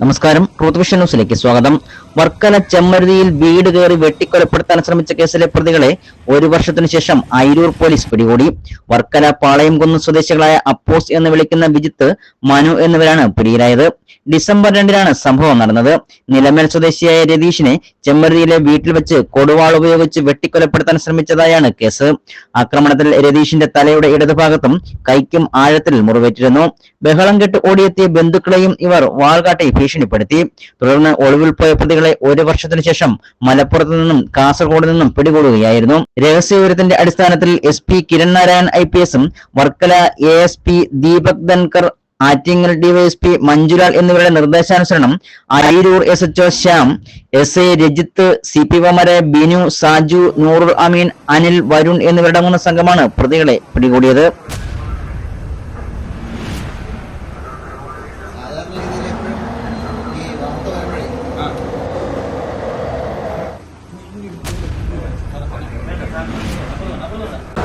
നമസ്കാരം. ട്രൂത്ത് ന്യൂസിലേക്ക് സ്വാഗതം. വർക്കല ചെമ്മരുതിയിൽ വീട് കയറി വെട്ടിക്കൊലപ്പെടുത്താൻ ശ്രമിച്ച കേസിലെ പ്രതികളെ ഒരു വർഷത്തിനു ശേഷം അയിരൂർ പോലീസ് പിടികൂടി. വർക്കല പാളയംകുന്ന് സ്വദേശികളായ അപ്പോസ് എന്ന് വിളിക്കുന്ന വിജിത്ത് മനു എന്നിവരാണ് പിടിയിലായത്. ഡിസംബർ രണ്ടിനാണ് സംഭവം നടന്നത്. നിലമേൽ സ്വദേശിയായ രതീഷിനെ ചെമ്മരുതിയിലെ വീട്ടിൽ വെച്ച് കൊടുവാൾ ഉപയോഗിച്ച് വെട്ടിക്കൊലപ്പെടുത്താൻ ശ്രമിച്ചതായാണ് കേസ്. ആക്രമണത്തിൽ രതീഷിന്റെ തലയുടെ ഇടതുഭാഗത്തും കൈക്കും ആഴത്തിൽ മുറിവേറ്റിരുന്നു. ബഹളം കെട്ട് ഓടിയെത്തിയ ബന്ധുക്കളെയും ഇവർ വാൾകാട്ടി ഭീഷണിപ്പെടുത്തി. തുടർന്ന് ഒളിവിൽ പോയ പ്രതികളെ ഒരു വർഷത്തിനു ശേഷം മലപ്പുറത്ത് നിന്നും കാസർഗോഡ് നിന്നും പിടികൂടുകയായിരുന്നു. രഹസ്യവിവരത്തിന്റെ അടിസ്ഥാനത്തിൽ S P Kiran Narayan I P എസും Varkala A S P Deepak Dhankar Attingal DYSP Manjulal എന്നിവരുടെ നിർദ്ദേശാനുസരണം Aroor S H Shyam S A Rajith C P വമര Binu Saju Noorul Ameen Anil Varun എന്നിവരുടെ മൂന്ന് സംഘമാണ് പ്രതികളെ പിടികൂടിയത്. 끊어